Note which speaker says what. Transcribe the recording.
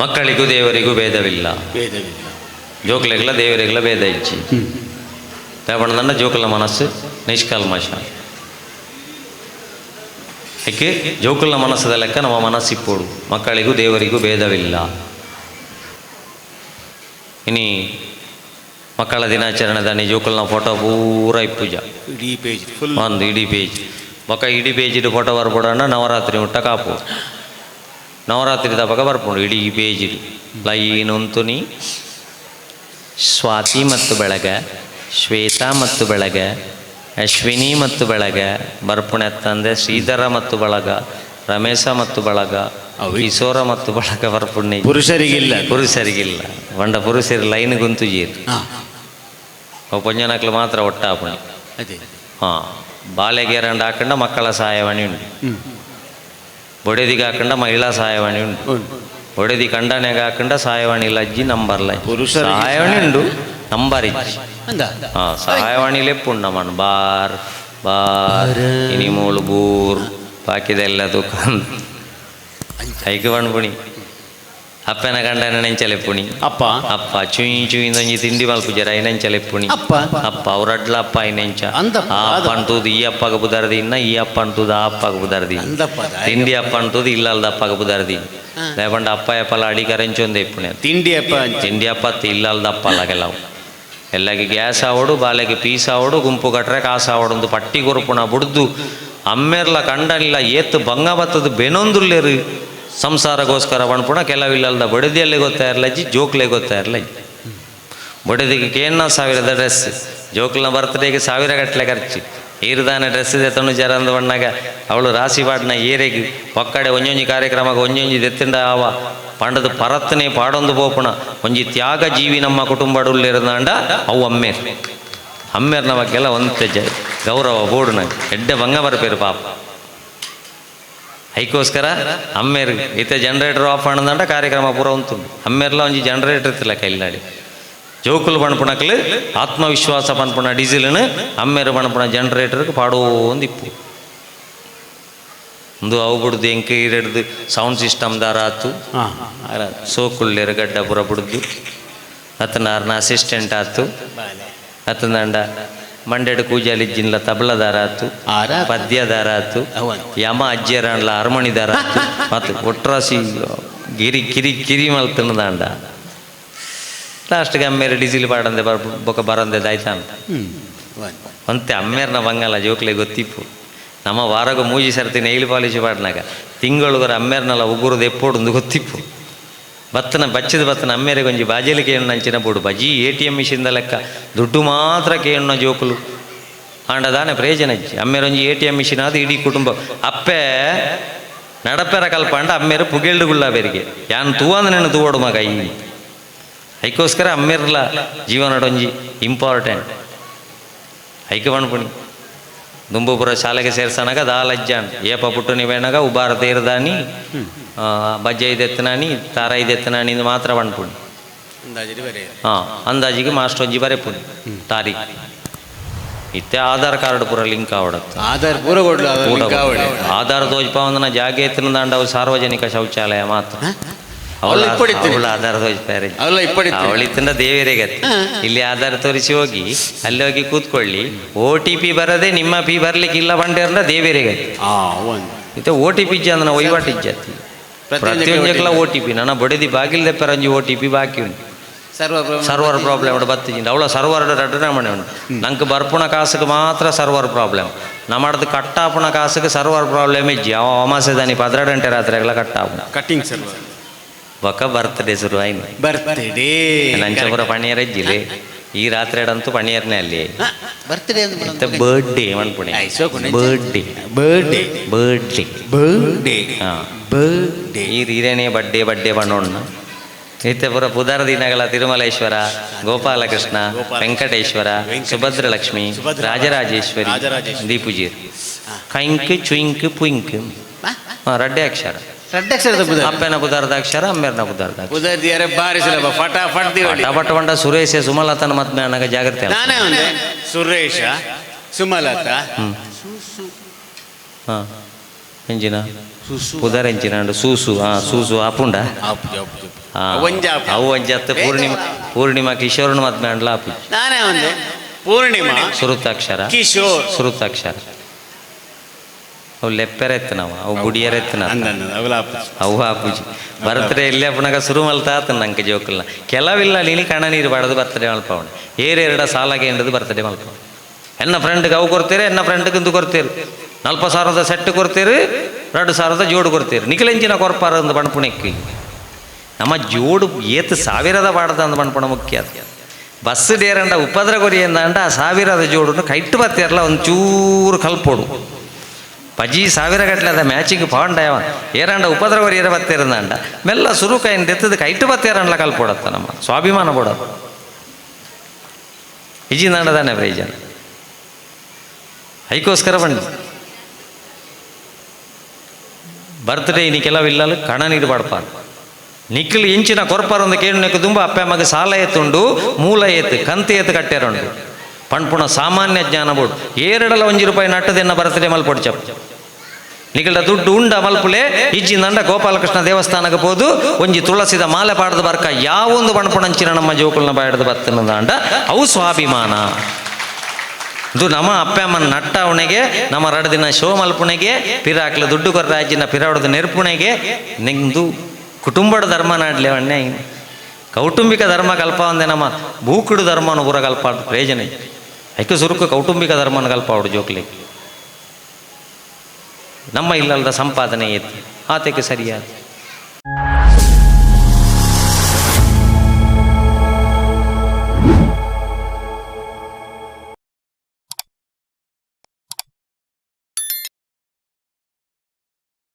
Speaker 1: ಮಕ್ಕಳಿಗೂ ದೇವರಿಗೂ ಭೇದವಿಲ್ಲ.
Speaker 2: ಭೇದವಿಲ್ಲ.
Speaker 1: ಜೋಕ್ಲೆಗಳ ದೇವರಿಗಳ ಭೇದ ಇಚ್ಚಿ. ತಗೊಂಡಂಡ ಜೋಕುಲ ಮನಸ್ಸು ನಿಷ್ಕಲ್ಮಶ ಏಕೆ ಜೋಕುಲ ಮನಸ್ಸದ ಲೆಕ್ಕ ನಮ್ಮ ಮನಸ್ಸಿಪ್ಪೋಡು. ಮಕ್ಕಳಿಗೂ ದೇವರಿಗೂ ಭೇದವಿಲ್ಲ. ಇನಿ ಮಕ್ಕಳ ದಿನಾಚರಣೆ ದಾನಿ ಜೋಕುಲ್ನ ಫೋಟೋ ಪೂರ ಇಪ್ಪುಜ.
Speaker 2: ಇಡೀ ಪೇಜ್ ಫುಲ್
Speaker 1: ಒಂದು ಇಡೀ ಪೇಜ್ ಬೊಕ್ಕ ಇಡೀ ಪೇಜಿಡು ಫೋಟೋ ಬರ್ಬೋಡಣ್ಣ ನವರಾತ್ರಿ ಮುಟ್ಟ ಕಾಪು. ನವರಾತ್ರಿ ತಪಕ ಬರ್ಪುಂಡು ಇಡೀ ಪೇಜಿಡು ಲೈನ್ ಉಂತುನಿ ಸ್ವಾತಿ ಮತ್ತು ಬೆಳಗ ಶ್ವೇತಾ ಮತ್ತು ಬೆಳಗ ಅಶ್ವಿನಿ ಮತ್ತು ಬೆಳಗ ಬರ್ಪುಣೆ ತಂದೆ ಶ್ರೀಧರ ಮತ್ತು ಬಳಗ ರಮೇಶ ಮತ್ತು ಬಳಗ
Speaker 2: ಈಶೋರ
Speaker 1: ಕಿಶೋರ ಮತ್ತು ಬಳಗ ಬರ್ಪುಣ್ಯ
Speaker 2: ಪುರುಷರಿಗಿಲ್ಲ.
Speaker 1: ಪುರುಷರಿಗಿಲ್ಲ. ಬಂಡ ಪುರುಷರು ಲೈನ್ ಗುಂತು ಜೀರ್ ಪಂಜನಕ್ಲು ಮಾತ್ರ ಒಟ್ಟ
Speaker 2: ಅದೇ.
Speaker 1: ಹಾಂ. ಬಾಲೆಗೆ ಹಾಕಂಡ ಮಕ್ಕಳ ಸಹಾಯವಾಣಿ ಉಂಟು. ಬೊಡೆದಿಗೆ ಹಾಕಂಡ ಮಹಿಳಾ ಸಹಾಯವಾಣಿ ಉಂಟು. ಬೊಡೆದಿ ಕಂಡನೆಗೆ ಹಾಕಂಡ ಸಹಾಯವಾಣಿ ಇಲ್ಲ ಅಜ್ಜಿ ನಂಬರ್ಲ.
Speaker 2: ಪುರುಷ
Speaker 1: ಸಹಾಯವಾಣಿ ಉಂಡು. ನಂಬರ್ ಇಜ್ಜಿ ಹಾ ಸಹಾಯವಾಣಿ ಲೆಪ್ಪುಂಡು ನಮ್ಮನ್ನು. ಬಾರ್ ಬಾರ್ ಇನಿ ಮೂಳು ಬೂರ್ ಬಾಕಿದೆಲ್ಲ ದುಕಾನ್ ಐಕೆ ಬಣ್ಪುಣಿ ಅಪ್ಪನ ಗಂಡನ ನೆಂಚಲೆಪ್ಪುಣಿ
Speaker 2: ಅಪ್ಪ
Speaker 1: ಅಪ್ಪ ಚುಯಿ ಚುಯಿಂದೊಂಜಿ ತಿಂಡಿ ಮಲ್ಪುಜರ ಐನೆಂಚಲೆಪ್ಪುಣಿ
Speaker 2: ಅಪ್ಪ
Speaker 1: ಅಪ್ಪ ಅವ್ರಡ್ಲ ಅಪ್ಪ ಐನೆಂಚ
Speaker 2: ಅಂದಪ್ಪ,
Speaker 1: ಆ
Speaker 2: ಅದು.
Speaker 1: ಅಪ್ಪ ಅಂತೂದು ಈ ಅಪ್ಪಗ ಬುದರ್ದಿ ಇನ್ನ ಈ ಅಪ್ಪ ಅಂತೂದು ಆ ಅಪ್ಪಗ ಬುದರ್ದಿ
Speaker 2: ಅಂದಪ್ಪ ಅದು.
Speaker 1: ತಿಂಡಿ ಅಪ್ಪ ಅಂತೂದು ಇಲ್ಲಲ್ದ ಅಪ್ಪಗ ಬುದರ್ದಿ
Speaker 2: ಹಾ.
Speaker 1: లేకుంటే అప్ప ఎప్పల అడిగరించొంది ఎప్పుడు
Speaker 2: ತಿಂಡಿ ಅಪ್ಪ ಅಂಚ.
Speaker 1: ತಿಂಡಿ ಅಪ್ಪ ಇಲ್ಲಲ್ದ ಅಪ್ಪ ಅಲ್ಲಗೆಲ್ಲವು ಎಲ್ಲಗೆ ಗ್ಯಾಸ್ ಆವಡು ಬಾಲೆಗೆ ಪೀಸ್ ಆವಡು ಗುಂಪು ಕಟ್ರೆ ಕಾಸು ಆವಡು ಒಂದು ಪಟ್ಟಿ ಗುರುಪುಣ ಬುಡ್ದು ಅಮ್ಮೆರ್ಲ ಕಂಡನಿಲ್ಲ ಏತ್ತು ಭಂಗ ಬತ್ತದ ಬೆನೊಂದುಲ್ಲೇರು ಸಂಸಾರಗೋಸ್ಕರ ಬಣ್ಪುಣ ಕೆಲವಿಲ್ಲದ ಬಡದಿಯಲ್ಲಿ ಗೊತ್ತಾ ಇರಲಜ್ಜಿ ಜೋಕ್ಲೆ ಗೊತ್ತಾ ಇರಲಜ್ಜಿ ಬಡದಿಗೆ ಕೇನ್ನ ಸಾವಿರದ ಡ್ರೆಸ್, ಜೋಕ್ಲನ ಬರ್ತಡೇಗೆ ಸಾವಿರ ಗಟ್ಟಲೆ ಖರ್ಚು. ಈರ್ದಾನ ಡ್ರೆಸ್ ದೆತ್ತನು ಜರ ಅಂದ ಬಣ್ಣಾಗ. ಅವಳು ರಾಸಿ ಪಾಡ್ನ ಏರೆಗೆ, ಒಕ್ಕಡೆ ಒಂಜೊಂಜಿ ಕಾರ್ಯಕ್ರಮಕ್ಕೆ ಒಂಜೊಂಜಿ ದೆತ್ತಿಂದ ಆವ. ಪಂಡದ ಪರತ್ತನೆ ಪಾಡೊಂದು ಪೋಪುಣ. ಒಂಜಿ ತ್ಯಾಗ ಜೀವಿ ನಮ್ಮ ಕುಟುಂಬಡುಲ್ಲಿರದಾಂಡ ಅವು ಅಮ್ಮೇರ್. ಅಮ್ಮೇರ್ನ ಬಗ್ಗೆಲ್ಲ ಒಂದ್ ಗೌರವ ಬೋಡು ನಂಗೆ ಎಡ್ಡೆ ಭಂಗ ಬರ್ಪೇರು ಪಾಪ. ಐಕೋಸ್ಕರ ಅಮ್ಮೇರ್ ಇತ್ತೆ ಜನರೇಟರ್ ಆಫ್ ಮಾಡದಂಡ ಕಾರ್ಯಕ್ರಮ ಪೂರ ಉಂಟು. ಅಮ್ಮೇರ್ಲ ಒಂಜಿ ಜನರೇಟರ್ ಇತ್ತಿಲ್ಲ ಕೈಲಾಡಿ ಜೋಕುಲು ಬಣ್ಪುಣಕ್ಲು ಆತ್ಮವಿಶ್ವಾಸ ಪನ್ಪುಣ ಡೀಸೆಲ್ನು ಅಮ್ಮೇರು ಬಣ್ಪುಣ ಜನರೇಟರ್ಗೆ ಪಾಡೋ ಒಂದು ಇಪ್ಪು. ಒಂದು ಅವು ಬಿಡ್ದು ಎಂಕ ಹಿಡಿದು ಸೌಂಡ್ ಸಿಸ್ಟಮ್ ದಾರ ಆತು. ಸೋಕುಳ್ಳೇರು ಗಡ್ಡ ಪುರ ಬಿಡ್ದು. ಅತನಾರ್ನ ಅಸಿಸ್ಟೆಂಟ್ ಆತು. ಅತನಂಡ ತಬಲದಾರ ಆತು
Speaker 2: ಆರ
Speaker 1: ಪದ್ಯದಾರ ಆತು ಯಮ ಅಜ್ಜಿಯರಣ್ಲ ಅರಮಣಿದಾರ ಆತು ಮತ್ತು ಒಟ್ರಾಸಿ ಗಿರಿ ಕಿರಿ ಕಿರಿ ಮಲ್ತನದಾಂಡ ಲಾಸ್ಟ್ಗೆ ಅಮ್ಮೇರು ಡೀಸಿಲ್ ಪಾಡಂದೆ ಬರ್ ಬೊಕ ಬರಂದೆ ದಾಯ್ತಾನ. ಅಂತೆ ಅಮ್ಮೇರ್ನ ಬಂಗಲ್ಲ ಜೋಕ್ಲೆ ಗೊತ್ತಿಪ್ಪು. ನಮ್ಮ ವಾರಗ ಮೂಜಿ ಸರ್ತಿ ನೈಲ್ ಪಾಲಿಶ್ ಪಾಡ್ನಾಗ. ತಿಂಗಳಿಗರ ಅಮ್ಮೇರ್ನಲ್ಲ ಉಗುರುದು ಎಪ್ಪೋಡು ಗೊತ್ತಿಪ್ಪು. ಬತ್ತನ ಬಚ್ಚದ ಬತ್ತನ ಅಮ್ಮೇರಿಗೆ ಒಂಜಿ ಬಾಜೇಲಿ ಕೇಣ ಅಂಚಿನ ಬೋಡು. ಬಜಿ ಎ ಟಿ ಎಂ ಲೆಕ್ಕ. ದುಡ್ಡು ಮಾತ್ರ ಕೇಣ ಜೋಕುಲು. ಆಂಡದಾನೆ ಪ್ರಯೋಜನ ಇಜ್ಜಿ. ಅಮ್ಮೇರೊಂಜಿ ಎ ಟಿ ಎಂ ಮಿಷಿನ್ ಇಡೀ ಕುಟುಂಬ. ಅಪ್ಪೆ ನಡಪೆರ ಕಲ್ಪಂಡ ಅಮ್ಮೇರು ಪುಗೆಲ್ಡುಗುಳ್ಳ ಬೇರಿಗೆ. ಯಾನ್ ತೂವಂದ ನೆನ ತೂವಡು ಮಗ ಈ. ಐಕೋಸ್ಕರ ಅಮ್ಮೇರ್ಲ ಜೀವನಡೊಂಜಿ ಇಂಪಾರ್ಟೆಂಟ್. ಐಕೆ ಬಣ್ಪುಣಿ ದುಂಬುಪುರ ಶಾಲೆಗೆ ಸೇರ್ಸನಾಗ ದಾಲಜ್ಜಾನ್ ಏಪ ಪುಟ್ಟು ನೀವೇನಾಗ ಉಬಾರ ತೀರ್ದಾನಿ ಬಜ್ಜೆ ಇದೆತ್ತನಾನಿ ತಾರ ಇದೆತ್ತನಾನಿ ಇದು ಮಾತ್ರ
Speaker 2: ಬೇರೆ
Speaker 1: ಹಾಂ ಅಂದಾಜಿಗೆ ಮಾಸ್ಟರ್ ಒಂಜಿ ಬರೆಪುಡಿ ತಾರೀಖು. ಇತ್ತೆ ಆಧಾರ್ ಕಾರ್ಡ್ ಪೂರ ಲಿಂಕ್ ಆವಡತ್ತೆ
Speaker 2: ಆಧಾರ್ ಪೂರ ಆಧಾರ್ ಲಿಂಕ್ ಆವಡೆ.
Speaker 1: ಆಧಾರ್ ದೋಜ್ಪ ಒಂದನ ಜಾಗ ಎತ್ತಿನದಾಂಡ ಅವು ಸಾರ್ವಜನಿಕ ಶೌಚಾಲಯ ಮಾತ್ರ? ಅವಳ
Speaker 2: ಅವಳು ಇಪ್ಪಡಿತ್ತೀನಿ.
Speaker 1: ಅವಳ ಆಧಾರ ತೋರಿಸ್ತಾರೆ
Speaker 2: ಅವಳ ಇಪ್ಪಡಿತ್ತೀನಿ.
Speaker 1: ಅವಳಿತ್ತಿಂದ ದೇವರಿಗೆ ಇಲ್ಲಿ ಆಧಾರ ತೋರಿಸಿ ಹೋಗಿ ಅಲ್ಲಿ ಹೋಗಿ ಕೂತ್ಕೊಳ್ಳಿ. ಓ ಟಿ ಪಿ ಬರದೆ ನಿಮ್ಮ ಪಿ ಬರ್ಲಿಕ್ಕೆ ಇಲ್ಲ ಬಂಡೆ
Speaker 2: ಆ ಒಂದು.
Speaker 1: ಇತ್ತೆ ಓ ಟಿ ಪಿ ಇಜ್ಜೆ ಅಂದ್ರೆ ವಹಿವಾಟು ಇಜ್ಜತ್ತಿ ಪ್ರತಿಯೊಂದಕ್ಕೆಲ್ಲ ಓ ಟಿ ಪಿ ನನ್ನ ಬಡದಿ ಬಾಗಿಲ್ದೆ ಪರಂಜಿ ಓ ಟಿ ಪಿ ಬಾಕಿ ಉಂಟು.
Speaker 2: ಸರ್ವ
Speaker 1: ಸರ್ವರ್ ಪ್ರಾಬ್ಲಮ್ ಬತ್ತಿಜಿಂದ ಅವಳ ಸರ್ವರ್ ರಡ್ಡನೆ ಉಂಟು. ನಂಗೆ ಬರ್ಪುಣ ಕಾಸಿಗೆ ಮಾತ್ರ ಸರ್ವರ್ ಪ್ರಾಬ್ಲಮ್ ನಮ್ಮದು ಕಟ್ಟಾಪುಣ ಕಾಸಿಗೆ ಸರ್ವರ್ ಪ್ರಾಬ್ಲಮ್ ಇಜ್ಜಿ. ಅವ ಅಮಾಸೆ ದಾನಿ ಪದ್ರ ಗಂಟೆ ರಾತ್ರಿಗೆಲ್ಲ ಕಟ್ಟಾಪುಣ.
Speaker 2: ಕಟಿಂಗ್ ಸರ್ವ
Speaker 1: ಬೊಕ್ಕ ಬರ್ತಡೇ ಶುರು ಆಯ್ತು
Speaker 2: ಬರ್ತ್ಡೇ
Speaker 1: ನಂಚಪುರ ಪಣಿಯರ್ ಇಜ್ಜಿಲಿ. ಈ ರಾತ್ರಿ ಅಡಂತೂ ಪಣಿಯರ್ನೇ ಅಲ್ಲಿ.
Speaker 2: ಬರ್ತ್ಡೇ
Speaker 1: ಮತ್ತೆ ಬರ್ಡೇ
Speaker 2: ಕೊನೆ. Birthday
Speaker 1: birthday
Speaker 2: birthday
Speaker 1: birthday
Speaker 2: birthday
Speaker 1: ಈ ಹಿರೇನೇ ಬಡ್ಡೆ ಬಡ್ಡೆ ಬಣ್ಣೋಣ್ಣ. ನಿತ್ಯಪುರ ಪುದರ ದಿನಗಳ ತಿರುಮಲೇಶ್ವರ ಗೋಪಾಲಕೃಷ್ಣ ವೆಂಕಟೇಶ್ವರ
Speaker 2: ಸುಭದ್ರ-
Speaker 1: ಲಕ್ಷ್ಮಿ
Speaker 2: ರಾಜರಾಜೇಶ್ವರಿ.
Speaker 1: ದೀಪುಜೀರ್. ಕೈಂಕ್ ಚುಯಿಂಕ್ ಪುಯಿಂಕ್. ರಡ್ಡೆ ಅಕ್ಷರ.
Speaker 2: ಬುಧ
Speaker 1: ಅಪ್ಪನ ಪುದಾರದ ಅಕ್ಷರ ಅಮ್ಮೇರ್ನ ಪುದಾರದ ಅಕ್ಷರ.
Speaker 2: ಉದರ್ದಿಯಾರೆ ಬಾರಿ ಸುಲಭ ಫಟಾಫಟ್ ದಿವಳಿ
Speaker 1: ಟಪಟ ಬಂಡ ಸುರೇಶ ಸುಮಲತನ ಮತ್ ನನಗೆ ಜಾಗೃತಿ ಅಲ್ಲ.
Speaker 2: ನಾನೇ ಒಂದೆ ಸುರೇಶ ಸುಮಲತಾ.
Speaker 1: ಹ್ಮ್. ಹಾಂ. ಎಂಜಿನ?
Speaker 2: ಸುಸು
Speaker 1: ಪುದರ್ ಎಂಚಿನ ಸೂಸು. ಹಾ ಸೂಸು. ಆಪುಂಡ?
Speaker 2: ಆಪುಜಿ ಆಪುಜಿ
Speaker 1: ಹಾ.
Speaker 2: ಒಂಜ ಆಪುಜಿ.
Speaker 1: ಅವು ಒಂಜತ್ತ ಪೂರ್ಣಿಮಾ ಪೂರ್ಣಿಮಾ ಕಿಶೋರ್ನ ಮದ್ಮೆ ಅಂಡ್ಲ ಆಪು
Speaker 2: ನಾನೇ ಒಂದೆ ಪೂರ್ಣಿಮಾ.
Speaker 1: ಸುರುತಾಕ್ಷರ.
Speaker 2: ಕಿಶೋರ್.
Speaker 1: ಸುರುತಾಕ್ಷರ. ಅವು ಲೆಪ್ಪೆರೆತ್ತು ನಾವು ಅವು
Speaker 2: ಅವಲ ಆಪುಜಿ
Speaker 1: ಅವು ಆಪುಜಿ ಬರ್ತಡೆ ಇಲ್ಲೇ ಅಪ್ಪನಾಗ ಶುರು ಮಲ್ತಾತ ನಂಗೆ ಜೋಕಲ್ನ. ಕೆಲವಿಲ್ಲ ನೀನು ಕಣ ನೀರು ಬಾಡದು ಬರ್ತಡೆ ಮಲ್ಪವಣ ಏರೆರಡ ಸಾಲಾಗೆ ಎಂಡದು ಬರ್ತಡೆ ಮಲ್ಪವಣ ಎನ್ನ ಫ್ರೆಂಡ್ಗೆ ಅವು ಕೊಡ್ತೀರಿ ಎನ್ನ ಫ್ರೆಂಡ್ಗೆ ಇಂದು ಕೊಡ್ತೀರಿ. ನಲ್ಪ ಸಾವಿರದ ಸೆಟ್ ಕೊಡ್ತೀರಿ ಎರಡು ಸಾವಿರದ ಜೋಡು ಕೊಡ್ತೀರಿ. ನಿಖಿಲೆಂಚಿನ ಕೊರ್ಪಾರ ಒಂದು ಬಣ್ಪುಣಕ್ಕೆ. ನಮ್ಮ ಜೋಡು ಏತ್ ಸಾವಿರದ ಬಾಡದ ಅಂದ ಬಣಪಣ ಮುಖ್ಯ ಅದು. ಬಸ್ ಡೇರಂಡ ಉಪದ್ರ ಕೊರಿಯಿಂದ ಅಂಡ ಆ ಸಾವಿರದ ಜೋಡು ಕೈಟ್ಟು ಬರ್ತೀರಲ್ಲ ಒಂದು ಚೂರು ಕಲ್ಪೋಡು ಪಜಿ ಸಾವಿರ ಗಟ್ಟಲೆ ಅದ ಮ್ಯಾಚಿಗೆ ಪಾಂಡಯವ ಏರಂಡ ಉಪದ್ರವರು ಏರ ಬತ್ತಿರಂದಂಡ ಮೆಲ್ಲ ಸುರು ಕೈಯಿಂದ ಎತ್ತದ ಕೈಟ್ಟು ಬತ್ತೇರಂಡ್ಲ ಕಲ್ಪೋಡತ್ತ ನಮ್ಮ. ಸ್ವಾಭಿಮಾನ ಬೋಡದು ಇಜಿ ನಂಡದಾನೆ ಪ್ರೈಜನ ಅದಕ್ಕೋಸ್ಕರ ಬಂದು ಬರ್ತ್ಡೇ ಇನಿ ಕೆಲವಿಲ್ಲಲು ಕಣ ನೀಡಬಾರ್ಪ ನಿಖಿಲ್ ಇಂಚಿನ ಕೊರ್ಪರೊಂದು ಕೇಳಿನಕ್ಕೆ ತುಂಬ ಅಪ್ಪ ಮಗ ಸಾಲ ಎತ್ತುಂಡು, ಮೂಲ ಎತ್ತು, ಕಂತಿ ಎತ್ತು ಕಟ್ಟೆರಂಡು. ಪಣ್ಪುಣ ಸಾಮಾನ್ಯ ಜ್ಞಾನ ಬೋಡು ಏರಡಲ ಒಂಜಿ ರೂಪಾಯಿ ನಟ್ಟದೆನ್ನ ಬರ್ತದೆ ಮಲ್ಪೊಡು ಚಪ್ಪ. ನಿಖಿಲ ದುಡ್ಡು ಉಂಡ ಮಲ್ಪುಲೆ ಇಜ್ಜಿಂದಂಡ ಗೋಪಾಲಕೃಷ್ಣ ದೇವಸ್ಥಾನಕ್ಕೆ ಹೋದು ಒಂಜಿ ತುಳಸಿದ ಮಾಲೆ ಪಾಡದ ಬರ್ಕ ಯಾವೊಂದು ಬಣ್ಪುಣಂಚಿನ ನಮ್ಮ ಜೋಕುಲ್ನ ಬಾಯ್ಡ್ದು ಬತ್ತನದಾಂಡ ಅವು ಸ್ವಾಭಿಮಾನ. ಇದು ನಮ್ಮ ಅಪ್ಪ ಅಮ್ಮನ ನಟ್ಟ ಉಣೆಗೆ, ನಮ್ಮ ರಡದಿನ ದಿನ ಶೋ ಮಲ್ಪುಣೆಗೆ, ಪಿರಾಕ್ಲ ದುಡ್ಡು ಕೊರ್ರಾಜಿನ ಪಿರಾಡದ ನೆರ್ಪುಣೆಗೆ, ನಿಂದು ಕುಟುಂಬದ ಧರ್ಮ ನಾಡ್ಲೇ ಅಣ್ಣೆ. ಕೌಟುಂಬಿಕ ಧರ್ಮ ಕಲ್ಪ ನಮ್ಮ ಭೂಕುಡು ಧರ್ಮನ ಪೂರ ಕಲ್ಪ ಪ್ರಯೋಜನ ಐಕ ಸುರುಕು ಕೌಟುಂಬಿಕ ಧರ್ಮನ ಕಲ್ಪ ಅವಡು ಜೋಕ್ಲಿ. ನಮ್ಮ ಇಲ್ಲಲ್ದ ಸಂಪಾದನೆ ಐತಿ ಆತಕ್ಕೆ ಸರಿಯಾದ.